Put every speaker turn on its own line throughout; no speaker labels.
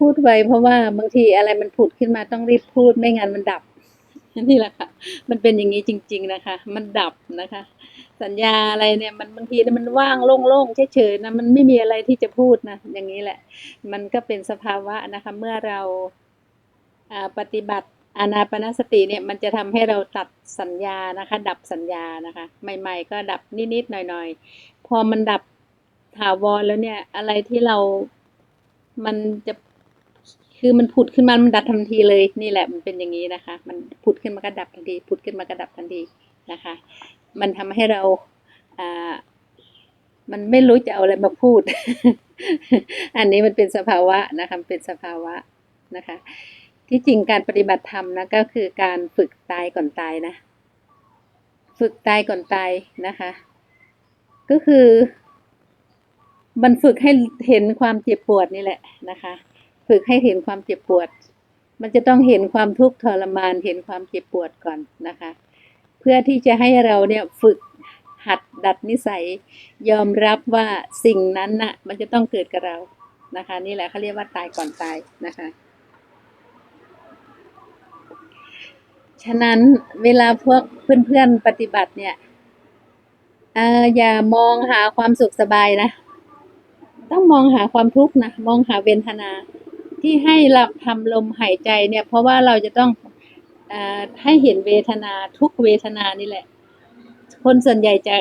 พูดไว้เพราะว่าบางทีอะไรมันผุดขึ้นมาต้องรีบพูดไม่งั้นมันดับนี่แหละค่ะ มันเป็นอย่างนี้จริง ๆนะคะ มันดับนะคะ สัญญาอะไรเนี่ยมันบางทีมันว่างโล่งๆเฉยๆนะมันไม่มีอะไรที่จะพูดนะอย่างนี้แหละ มันก็เป็นสภาวะนะคะ เมื่อเราปฏิบัติอานาปนสติเนี่ยมันจะทำให้เราตัดสัญญานะคะ ดับสัญญานะคะ ใหม่ ๆ ก็ดับนิดๆหน่อยๆ พอมันดับถาวรแล้วเนี่ยอะไรที่เรามันจะ คือมันผุดขึ้นมา มันดับทันทีเลย นี่แหละ มันเป็นอย่างนี้นะคะ มันผุดขึ้นมาก็ดับทันที ผุดขึ้นมาก็ดับทันทีนะคะ มันทำให้เราอ่ามันไม่รู้จะเอาอะไรมาพูด อันนี้มันเป็นสภาวะนะคะ เป็นสภาวะนะคะ ที่จริงการปฏิบัติธรรมนะก็คือการฝึกตายก่อนตายนะ ฝึกตายก่อนตายนะคะ ก็คือ มันฝึกให้เห็นความเจ็บปวดนี่แหละนะคะ ฝึกให้เห็นความเจ็บปวด มันจะต้องเห็นความทุกข์ทรมาน เห็นความเจ็บปวดก่อนนะคะ เพื่อที่จะให้เราเนี่ยฝึกหัดดัดนิสัย ยอมรับว่าสิ่งนั้นน่ะมันจะต้องเกิดกับเรานะคะ นี่แหละเขาเรียกว่าตายก่อนตายนะคะ ฉะนั้นเวลาพวกเพื่อนๆปฏิบัติเนี่ยออย่ามองหาความสุขสบายนะ ต้องมองหาความทุกข์นะ มองหาเวทนา ที่ให้หลับทำลมหายใจเนี่ย เพราะว่าเราจะต้องอให้เห็นเวทนาทุกเวทนานี่แหละ คนส่วนใหญ่จะ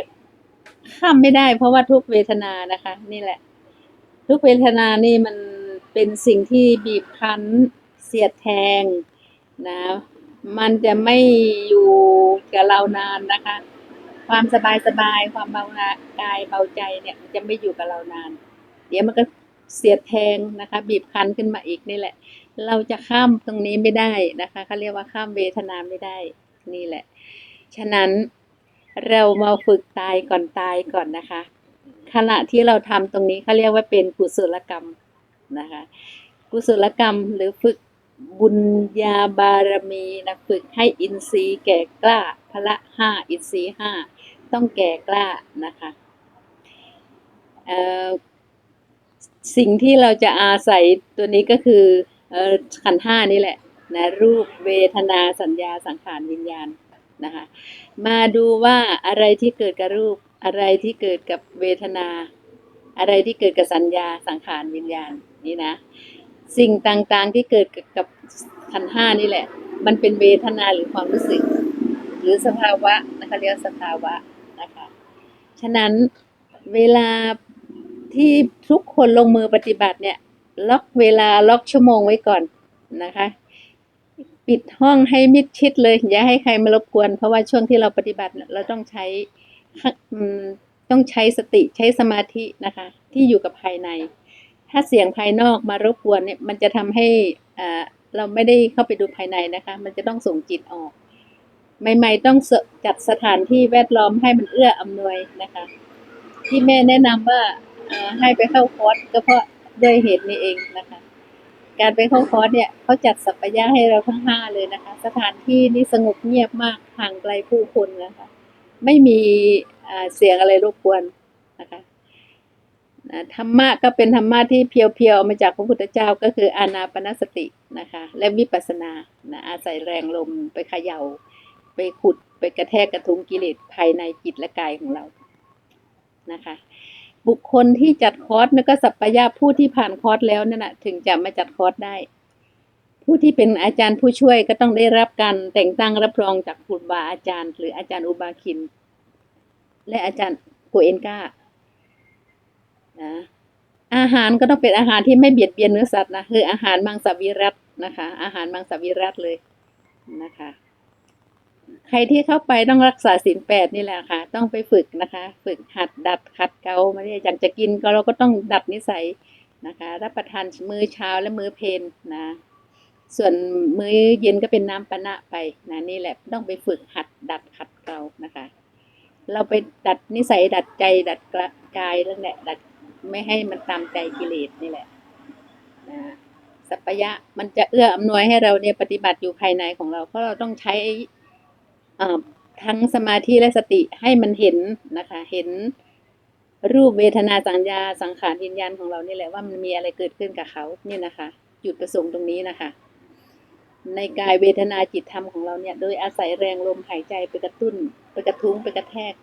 ข้ามไม่ได้ เพราะว่าทุกเวทนานะคะ นี่แหละ ทุกเวทนานี่มันเป็นสิ่งที่บีบคั้นเสียดแทงนะ มันจะไม่อยู่กับเรานานนะคะ ความสบายสบายความเบากายเบาใจเนี่ย จะไม่อยู่กับเรานาน เดี๋ยวมันก็ เสียดแทงนะคะ บีบคั้นขึ้นมาอีกนี่แหละ เราจะข้ามตรงนี้ไม่ได้นะคะเขาเรียกว่าข้ามเวทนาไม่ได้นี่แหละ ฉะนั้นเรามาฝึกตายก่อนตายก่อนนะคะ ขณะที่เราทำตรงนี้เขาเรียกว่าเป็นกุศลกรรมนะคะ กุศลกรรมหรือฝึกบุญญาบารมีนะฝึกให้อินทรีย์แก่กล้าพละห้าอินทรีย์ห้าต้องแก่กล้านะคะเอ่อ สิ่งที่เราจะอาศัยตัวนี้ก็คืออขันห้านี่แหละนะรูปเวทนาสัญญาสังขารวิญญาณนะคะมาดูว่าอะไรที่เกิดกับรูป อะไรที่เกิดกับเวทนา อะไรที่เกิดกับสัญญาสังขารวิญญาณนี่นะ สิ่งต่างๆที่เกิดกับขันห้านี่แหละ มันเป็นเวทนาหรือความรู้สึก หรือสภาวะนะคะเรียกสภาวะนะคะฉะนั้นเวลา ที่ทุกคนลงมือปฏิบัติเนี่ย ล็อกเวลาล็อกชั่วโมงไว้ก่อนนะคะ ปิดห้องให้มิดชิดเลย อย่าให้ใครมารบกวน เพราะว่าช่วงที่เราปฏิบัติเราต้องใช้ต้องใช้สติใช้สมาธินะคะ ที่อยู่กับภายใน ถ้าเสียงภายนอกมารบกวนเนี่ยมันจะทำให้เราไม่ได้เข้าไปดูภายในนะคะ มันจะต้องส่งจิตออก ใหม่ๆต้องจัดสถานที่แวดล้อมให้มันเอื้ออำนวยนะคะ ที่แม่แนะนำว่า ให้ไปเข้าคอร์สก็เพราะด้วยเหตุนี้เองนะคะ การไปเข้าคอร์สเนี่ยเขาจัดสัปยะให้เราทั้งห้าเลยนะคะ สถานที่นี่สงบเงียบมากห่างไกลผู้คนนะคะ ไม่มีเสียงอะไรรบกวนนะคะธรรมะก็เป็นธรรมะที่เพียวๆมาจากพระพุทธเจ้าก็คืออานาปนสตินะคะ และวิปัสสนานะอาศัยแรงลมไปเขย่า ไปขุดไปกระแทกกระทุ้งกิเลสภายในจิตและกายของเรานะคะ บุคคลที่จัดคอร์สนั่นก็สัปปาผู้ที่ผ่านคอร์สแล้วนั่นแหะถึงจะมาจัดคอร์สได้ ผู้ที่เป็นอาจารย์ผู้ช่วยก็ต้องได้รับการแต่งตั้งรับรองจากครูบาอาจารย์ หรืออาจารย์อุบาคิน และอาจารย์โกเอนกานะอาหารก็ต้องเป็นอาหารที่ไม่เบียดเบียนเนื้อสัตว์นะคืออาหารมังสวิรัตนะคะ อาหารมังสวิรัตเลยนะคะ ใครที่เข้าไปต้องรักษาศีลแปดนี่แหละค่ะ ต้องไปฝึกนะคะ ฝึกหัดดัดขัดเกลาไม่ได้อยากจะกินก็เราก็ต้องดัดนิสัยนะคะรับประทานมื้อเช้าและมื้อเพลนนะส่วนมื้อเย็นก็เป็นน้ำปะนะไปนะนี่แหละต้องไปฝึกหัดดัดขัดเกลานะคะ เราไปดัดนิสัยดัดใจดัดกายเรื่องแหละดัดไม่ให้มันตามใจกิเลสนี่แหละนะสัพยะมันจะเอื้ออำนวยให้เราเนี่ยปฏิบัติอยู่ภายในของเราเพราะเราต้องใช้ ทั้งสมาธิและสติให้มันเห็นนะคะ เห็นรูปเวทนาสัญญาสังขารวิญญาณของเรานี่แหละว่ามันมีอะไรเกิดขึ้นกับเขาเนี่ยนะคะจุดประสงค์ตรงนี้นะคะ ในกายเวทนาจิตธรรมของเราเนี่ย โดยอาศัยแรงลมหายใจไปกระตุ้น ไปกระทุ้งไปกระแทก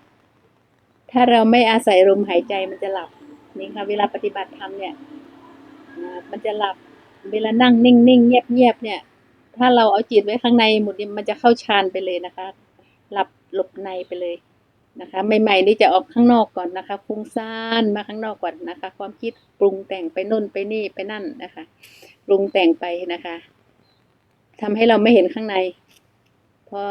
ถ้าเราไม่อาศัยลมหายใจมันจะหลับนี่ค่ะเวลาปฏิบัติธรรมเนี่ยมันจะหลับเวลานั่งนิ่งๆเงียบๆเนี่ย ถ้าเราเอาจิตไว้ข้างในหมดเนี่ยมันจะเข้าฌานไปเลยนะคะ หลับหลบในไปเลยนะคะใหม่ๆนี่จะออกข้างนอกก่อนนะคะฟุ้งซ่านมาข้างนอกก่อนนะคะ ความคิดปรุงแต่งไปนู่นไปนี่ไปนั่นนะคะ ปรุงแต่งไปนะคะทำให้เราไม่เห็นข้างในพอ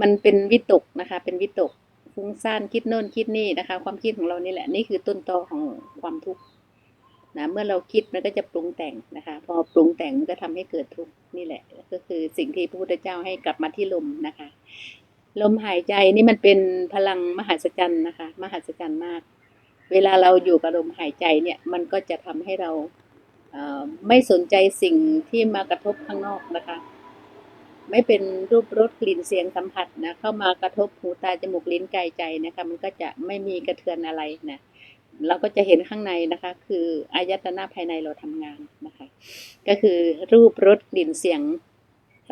มันเป็นวิตกนะคะ เป็นวิตกฟุ้งซ่านคิดโน่นคิดนี่นะคะ ความคิดของเรานี่แหละนี่คือต้นตอของความทุกข์นะเมื่อเราคิดมันก็จะปรุงแต่งนะคะ พอปรุงแต่งมันก็ทำให้เกิดทุกข์นี่แหละ ก็คือสิ่งที่พระพุทธเจ้าให้กลับมาที่ลมนะคะ ลมหายใจนี่มันเป็นพลังมหัศจรรย์นะคะ มหัศจรรย์มาก เวลาเราอยู่กับลมหายใจเนี่ยมันก็จะทำให้เราเไม่สนใจสิ่งที่มากระทบข้างนอกนะคะ ไม่เป็นรูปรสกลิ่นเสียงสัมผัสนะเข้ามากระทบหูตาจมูกลิ้นกายใจนะคะมันก็จะไม่มีกระเทือนอะไรนะเราก็จะเห็นข้างในนะคะ คืออายตนะภายในเราทำงานนะคะ ก็คือรูปรสกลิ่นเสียง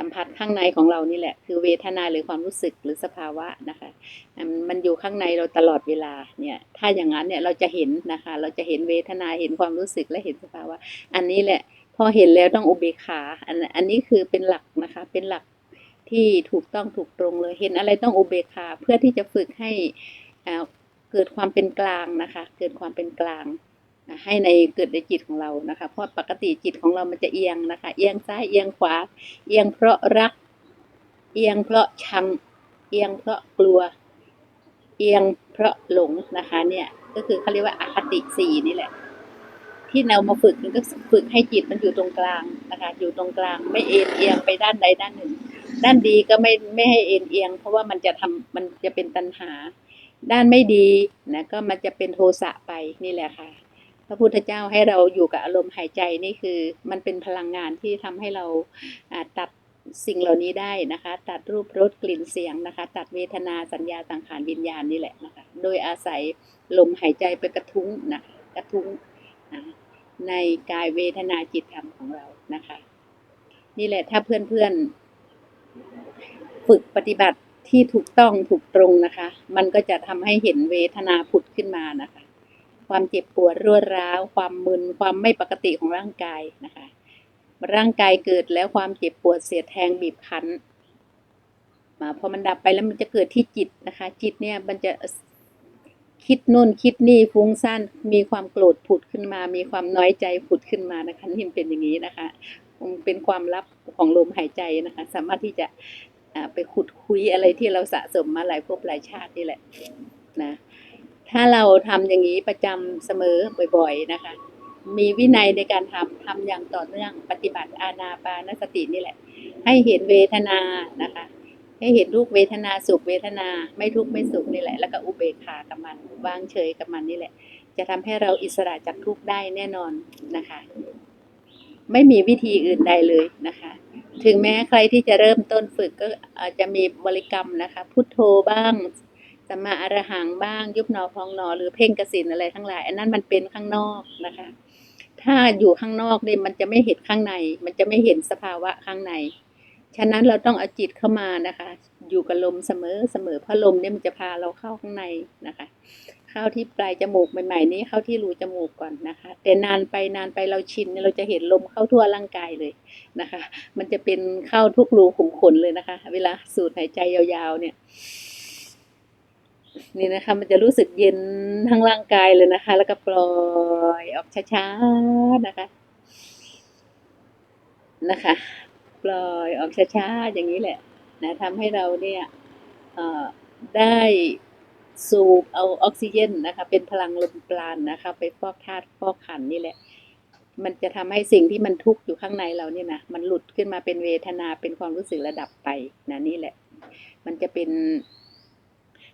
สัมผัสข้างในของเรานี่แหละ คือเวทนาหรือความรู้สึกหรือสภาวะนะคะ มันอยู่ข้างในเราตลอดเวลาเนี่ย ถ้าอย่างนั้นเนี่ยเราจะเห็นนะคะ เราจะเห็นเวทนาเห็นความรู้สึกและเห็นสภาวะ อันนี้แหละ พอเห็นแล้วต้องอุเบกขาอันอันนี้คือเป็นหลักนะคะ เป็นหลักที่ถูกต้องถูกตรงเลยเห็นอะไรต้องอุเบกขาเพื่อที่จะฝึกให้อาเกิดความเป็นกลางนะคะ เกิดความเป็นกลาง ให้ในเกิดในจิตของเรานะคะ เพราะปกติจิตของเรามันจะเอียงนะคะ เอียงซ้ายเอียงขวา เอียงเพราะรัก เอียงเพราะชัง เอียงเพราะกลัว เอียงเพราะหลงนะคะ เนี่ยก็คือเขาเรียกว่าอคติสี่นี่แหละ ที่เรามาฝึกก็ฝึกให้จิตมันอยู่ตรงกลางนะคะ อยู่ตรงกลางไม่เอ็นเอียงไปด้านใดด้านหนึ่ง ด้านดีก็ไม่ไม่ให้เอ็นเอียง เพราะว่ามันจะทำมันจะเป็นตัณหา ด้านไม่ดีนะก็มันจะเป็นโทสะไปนี่แหละค่ะ ระพุทธเจ้าให้เราอยู่กับอารมณ์หายใจนี่คือ มันเป็นพลังงานที่ทำให้เราตัดสิ่งเหล่านี้ได้นะคะ ตัดรูปรสกลิ่นเสียงนะคะ ตัดเวทนาสัญญาสังขารวิญญาณนี่แหละนะคะ โดยอาศัยลมหายใจไปกระทุ้งนะกระทุ้งอ่าในกายเวทนาจิตธรรมของเรานะคะ นี่แหละถ้าเพื่อนๆ ฝึกปฏิบัติที่ถูกต้องถูกตรงนะคะ มันก็จะทำให้เห็นเวทนาผุดขึ้นมานะคะ ความเจ็บปวดรวดร้าว ความมึนความไม่ปกติของร่างกายนะคะ ร่างกายเกิดแล้วความเจ็บปวดเสียดแทงบีบคั้นมาพอมันดับไปแล้วมันจะเกิดที่จิตนะคะ จิตเนี่ยมันจะคิดนู่นคิดนี่ฟุ้งซ่านมีความโกรธผุดขึ้นมา มีความน้อยใจผุดขึ้นมานะคะนี่เป็นอย่างนี้นะคะมันเป็นความลับของลมหายใจนะคะ สามารถที่จะไปขุดคุยอะไรที่เราสะสมมาหลายภพหลายชาตินี่แหละนะ ถ้าเราทำอย่างนี้ประจำเสมอบ่อยๆนะคะ มีวินัยในการทำทำอย่างต่อเนื่องปฏิบัติอานาปานสตินี่แหละ ให้เห็นเวทนานะคะ ให้เห็นทุกเวทนาสุขเวทนาไม่ทุกข์ไม่สุขนี่แหละ แล้วก็อุเบกขากับมันวางเฉยกับมันนี่แหละ จะทำให้เราอิสระจากทุกข์ได้แน่นอนนะคะ ไม่มีวิธีอื่นใดเลยนะคะถึงแม้ใครที่จะเริ่มต้นฝึกก็อาจจะมีบริกรรมนะคะ พุทโธบ้าง สัมมาอรหังบ้าง ยุบหนอพองหนอ หรือเพ่งกสินอะไรทั้งหลาย อันนั้นมันเป็นข้างนอกนะคะ ถ้าอยู่ข้างนอกเนี่ยมันจะไม่เห็นข้างใน มันจะไม่เห็นสภาวะข้างใน ฉะนั้นเราต้องเอาจิตเข้ามานะคะ อยู่กับลมเสมอเสมอเพราะลมเนี่ยมันจะพาเราเข้าข้างในนะคะ เข้าที่ปลายจมูกใหม่ๆ นี้เข้าที่รูจมูกก่อนนะคะ แต่นานไปนานไปเราชินเนี่ยเราจะเห็นลมเข้าทั่วร่างกายเลยนะคะ มันจะเป็นเข้าทุกรูขุมขนเลยนะคะ เวลาสูดหายใจยาวๆเนี่ย นี่นะคะ มันจะรู้สึกเย็นทั้งร่างกายเลยนะคะ แล้วก็ปล่อยออกช้าๆนะคะ นะคะ ปล่อยออกช้าๆอย่างนี้แหละ นะทำให้เราเนี่ยได้สูบเอาออกซิเจนนะคะ เป็นพลังลมปราณนะคะ ไปฟอกธาตุฟอกขันนี่แหละ มันจะทำให้สิ่งที่มันทุกข์อยู่ข้างในเราเนี่ยนะมันหลุดขึ้นมาเป็นเวทนาเป็นความรู้สึกระดับไปนะนี่แหละ มันจะเป็น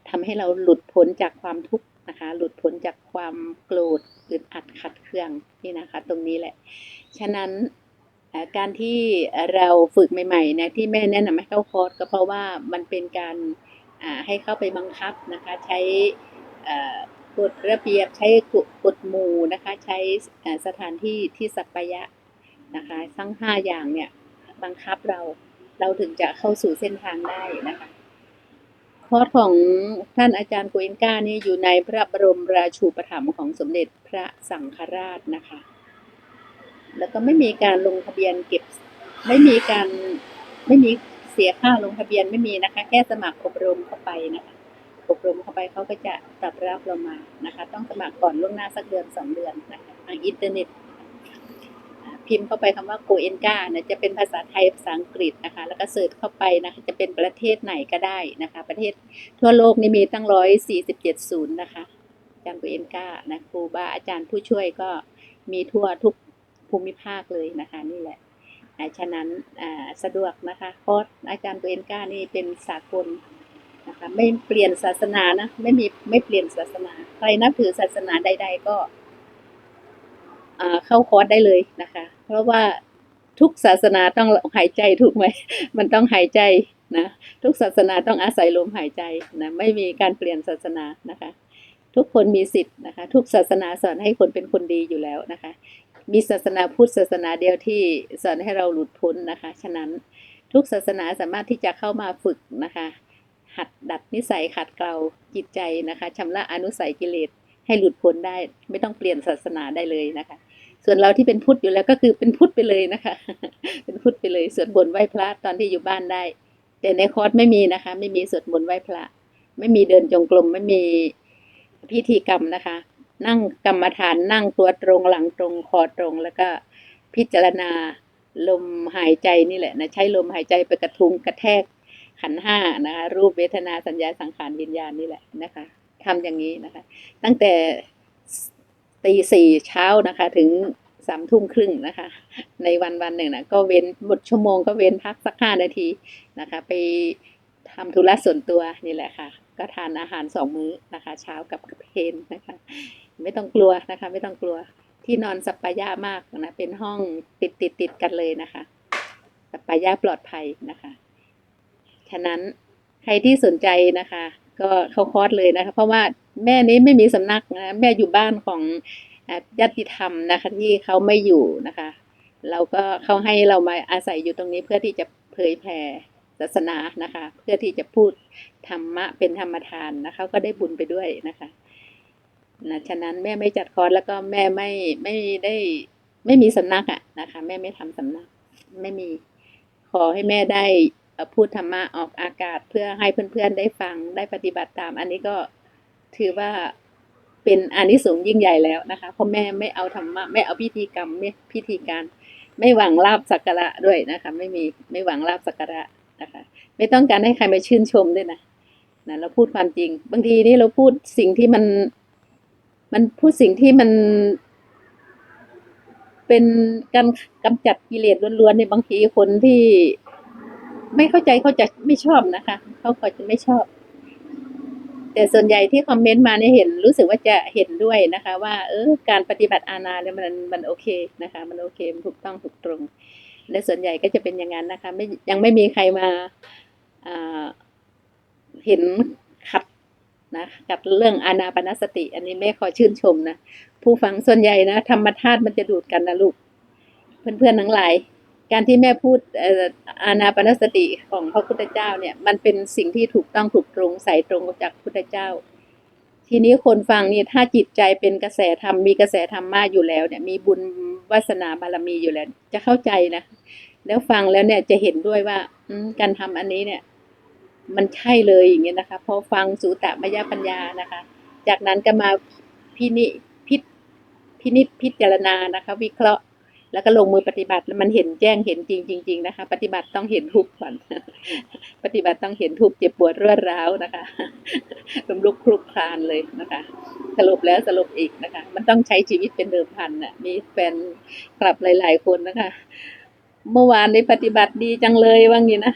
ทำให้เราหลุดพ้นจากความทุกข์นะคะ หลุดพ้นจากความโกรธอึดอัดขัดเคืองนี่นะคะ ตรงนี้แหละ ฉะนั้นการที่เราฝึกใหม่ๆนะที่แม่แนะนำให้เข้าคอร์สก็เพราะว่ามันเป็นการให้เข้าไปบังคับนะคะ ใช้กฎระเบียบใช้กฎกฎหมู่นะคะ ใช้สถานที่ที่สัปปยะนะคะทั้งห้าอย่างเนี่ยบังคับเราเราถึงจะเข้าสู่เส้นทางได้นะคะ คอร์สของท่านอาจารย์โกเอนก้านี่อยู่ในพระบรมราชูปถัมภ์ของสมเด็จพระสังฆราชนะคะ แล้วก็ไม่มีการลงทะเบียนเก็บ ไม่มีการไม่มีเสียค่าลงทะเบียนไม่มีนะคะ แค่สมัครอบรมเข้าไปนะคะ อบรมเข้าไปเขาก็จะตอบรับเรามานะคะ ต้องสมัครก่อนล่วงหน้าสักเดือนสองเดือนนะคะทางอินเทอร์เน็ต พิมพ์เข้าไปคำว่าโกเอนกานี่ยจะเป็นภาษาไทยภาษาอังกฤษนะคะ แล้วก็เสิร์ชเข้าไปนะคะจะเป็นประเทศไหนก็ได้นะคะ ประเทศทั่วโลกนี่มีตั้งร้อยสี่สิบเจ็ดศูนย์นะคะอาจารย์โกเอนกานะครูบาอาจารย์ผู้ช่วยก็มีทั่วทุกภูมิภาคเลยนะคะนี่แหละฉะนั้นสะดวกนะคะคอร์สอาจารย์ตัวเอนก้านี่เป็นสากลนะคะไม่เปลี่ยนศาสนานะไม่มีไม่เปลี่ยนศาสนา ใครนับถือศาสนาใด ๆ ก็เข้าคอร์สได้เลยนะคะ เพราะว่าทุกศาสนาต้องหายใจถูกไหม มันต้องหายใจนะ ทุกศาสนาต้องอาศัยลมหายใจนะ ไม่มีการเปลี่ยนศาสนานะคะ ทุกคนมีสิทธิ์นะคะ ทุกศาสนาสอนให้คนเป็นคนดีอยู่แล้วนะคะ มีศาสนาพุทธศาสนาเดียวที่สอนให้เราหลุดพ้นนะคะ ฉะนั้นทุกศาสนาสามารถที่จะเข้ามาฝึกนะคะ หัดดัดนิสัยขัดเกลาจิตใจนะคะชำระอนุสัยกิเลส ให้หลุดพ้นได้ ไม่ต้องเปลี่ยนศาสนาได้เลยนะคะ ส่วนเราที่เป็นพุทธอยู่แล้วก็คือเป็นพุทธไปเลยนะคะ เป็นพุทธไปเลยสวดบนต์ไหว้พระตอนที่อยู่บ้านได้ แต่ในคอร์สไม่มีนะคะ ไม่มีสวดมนต์ไหว้พระ ไม่มีเดินจงกรมไม่มีพิธีกรรมนะคะ นั่งกรรมฐานนั่งตัวตรงหลังตรงคอตรงแล้วก็พิจารณาลมหายใจนี่แหละนะใช้ลมหายใจไปกระทุงกระแทกขันห้านะคะรูปเวทนาสัญญาสังขารวิญญาณนี่แหละนะคะ ทำอย่างนี้นะคะ ตั้งแต่ตีสี่เช้านะคะ ถึงสามทุ่มครึ่งนะคะ ในวันวันหนึ่งนะก็เว้นหมดชั่วโมงก็เว้นพักสักห้านาทีนะคะ ไปทำธุระส่วนตัวนี่แหละค่ะ ก็ทานอาหารสองมื้อนะคะ เช้ากับเพนนะคะ ไม่ต้องกลัวนะคะ ไม่ต้องกลัวที่นอนสัปปายะมากนะเป็นห้องติดติดติดกันเลยนะคะสัปปายะปลอดภัยนะคะ ฉะนั้นใครที่สนใจนะคะ ก็เข้าคอร์สเลยนะคะ เพราะว่าแม่นี้ไม่มีสำนักนะแม่อยู่บ้านของญาติธรรมนะคะ ที่เขาไม่อยู่นะคะ เราก็เขาให้เรามาอาศัยอยู่ตรงนี้เพื่อที่จะเผยแผ่ศาสนานะคะ เพื่อที่จะพูดธรรมะเป็นธรรมทานนะคะ ก็ได้บุญไปด้วยนะคะนะฉะนั้นแม่ไม่จัดคอร์สแล้วก็แม่ไม่ไม่ได้ไม่มีสำนักอะนะคะ แม่ไม่ทำสำนัก ไม่มีขอให้แม่ได้ พูดธรรมะออกอากาศเพื่อให้เพื่อนๆได้ฟังได้ปฏิบัติตาม อันนี้ก็ถือว่าเป็นอานิสงส์ยิ่งใหญ่แล้วนะคะเพราะแม่ไม่เอาธรรมะไม่เอาพิธีกรรมไม่พิธีการ ไม่หวังลาบสักการะด้วยนะคะ ไม่มีไม่หวังลาบสักการะนะคะ ไม่ต้องการให้ใครมาชื่นชมด้วยนะนะเราพูดความจริง บางทีนี่เราพูดสิ่งที่มัน มันพูดสิ่งที่มัน เป็นการกำจัดกิเลสล้วนๆในบางทีคนที่ ไม่เข้าใจเขาจะไม่ชอบนะคะเขาก็จะไม่ชอบ แต่ส่วนใหญ่ที่คอมเมนต์มาเนี่ยเห็นรู้สึกว่าจะเห็นด้วยนะคะ ว่า เออการปฏิบัติอาณาเนี่ยมันมันโอเคนะคะ มันโอเคมันถูกต้องถูกตรง และส่วนใหญ่ก็จะเป็นอย่างนั้นนะคะ ไม่ยังไม่มีใครมาเห็นขัดนะกับเรื่องอานาปนสติ อันนี้แม่ขอชื่นชมนะ ผู้ฟังส่วนใหญ่นะธรรมธาตุมันจะดูดกันนะลูก เพื่อนๆทั้งหลาย การที่แม่พูดอานาปนสติของพระพุทธเจ้าเนี่ย มันเป็นสิ่งที่ถูกต้องถูกตรงใส่ตรงจากพุทธเจ้า ทีนี้คนฟังนี่ถ้าจิตใจเป็นกระแสธรรมมีกระแสธรรมมาอยู่แล้วเนี่ย มีบุญวาสนาบารมีอยู่แล้ว จะเข้าใจนะแล้วฟังแล้วเนี่ยจะเห็นด้วยว่าการทำอันนี้เนี่ย มันใช่เลยอย่างเงี้ยนะคะพอฟังสูตะมยปัญญานะคะ จากนั้นก็มาพินิพิพินิจพิจารณานะคะ วิเคราะห์ แล้วก็ลงมือปฏิบัติแล้วมันเห็นแจ้งเห็นจริงจริงๆนะคะ ปฏิบัติต้องเห็นทุกข์ก่อน ปฏิบัติต้องเห็นทุกข์เจ็บปวดรวดร้าวนะคะลมลุกคลุกคลานเลยนะคะ สรุปแล้วสรุปอีกนะคะ มันต้องใช้ชีวิตเป็นเดิมพันน่ะ มีแฟนกลับหลาย ๆ คนนะคะ เมื่อวานในปฏิบัติดีจังเลยว่างี้นะ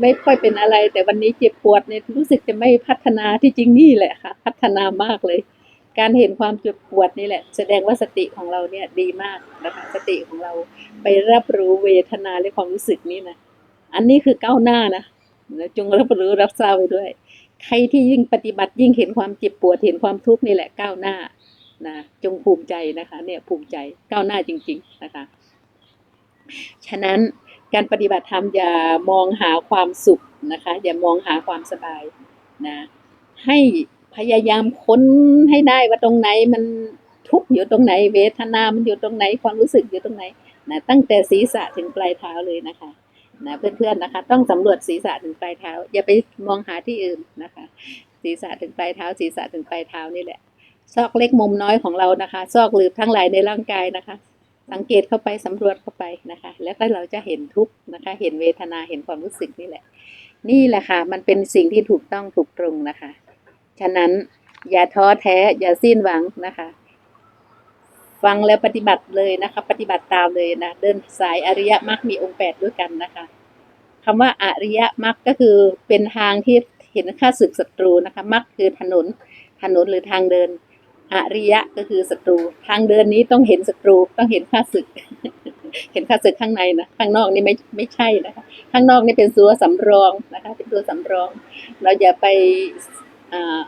ไม่ค่อยเป็นอะไร แต่วันนี้เจ็บปวดเนี่ยรู้สึกจะไม่พัฒนาที่จริงนี่แหละค่ะ พัฒนามากเลย การเห็นความเจ็บปวดนี่แหละ แสดงว่าสติของเราเนี่ยดีมากนะคะสติของเราไปรับรู้เวทนาและความรู้สึกนี้นะอันนี้คือก้าวหน้านะจงรับรู้รับทราบไปด้วย ใครที่ยิ่งปฏิบัติยิ่งเห็นความเจ็บปวดเห็นความทุกข์นี่แหละก้าวหน้านะจงภูมิใจนะคะ เนี่ยภูมิใจก้าวหน้าจริง ๆนะคะ ฉะนั้นการปฏิบัติธรรมอย่ามองหาความสุขนะคะ อย่ามองหาความสบายนะให้ พยายามค้นให้ได้ว่าตรงไหนมันทุกข์อยู่ตรงไหน เวทนา มันอยู่ตรงไหนความรู้สึกอยู่ตรงไหนนะตั้งแต่ศีรษะถึงปลายเท้าเลยนะคะนะเพื่อนๆนะคะ ต้องสำรวจศีรษะถึงปลายเท้า อย่าไปมองหาที่อื่นนะคะ ศีรษะถึงปลายเท้า ศีรษะถึงปลายเท้านี่แหละ ซอกเล็กมุมน้อยของเรานะคะ ซอกหลืบทั้งหลายในร่างกายนะคะ สังเกตเข้าไปสำรวจเข้าไปนะคะ แล้วก็เราจะเห็นทุกข์นะคะ เห็นเวทนาเห็นความรู้สึกนี่แหละ นี่แหละค่ะ มันเป็นสิ่งที่ถูกต้องถูกตรงนะคะ ฉะนั้นอย่าท้อแท้ อย่าสิ้นหวังนะคะ ฟังแล้วปฏิบัติเลยนะคะ ปฏิบัติตามเลยนะ เดินสายอริยมรรคมีองค์แปดด้วยกันนะคะคำว่าอริยมรรคก็คือเป็นทางที่เห็นค่าศึกศัตรูนะคะมรรคคือถนน ถนนหรือทางเดิน อริยะก็คือศัตรู ทางเดินนี้ต้องเห็นศัตรูต้องเห็นค่าศึก เห็นค่าศึกข้างในนะข้างนอกนี่ไม่ไม่ใช่นะคะ ข้างนอกนี่เป็นตัวสำรองนะคะ เป็นตัวสำรอง เราอย่าไป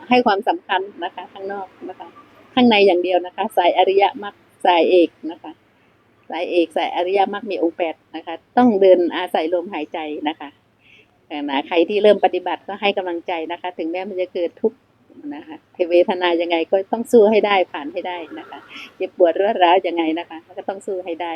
ให้ความสำคัญนะคะข้างนอกนะคะ ข้างในอย่างเดียวนะคะ สายอริยมรรคสายเอกนะคะ สายเอกสายอริยมรรคมีองค์แปดนะคะ ต้องเดินอาศัยลมหายใจนะคะแต่นะใครที่เริ่มปฏิบัติก็ให้กำลังใจนะคะ ถึงแม้มันจะเกิดทุกข์นะคะเวทนายังไงก็ต้องสู้ให้ได้ผ่านให้ได้นะคะเจ็บปวดรวดร้าวยังไงนะคะ ก็ต้องสู้ให้ได้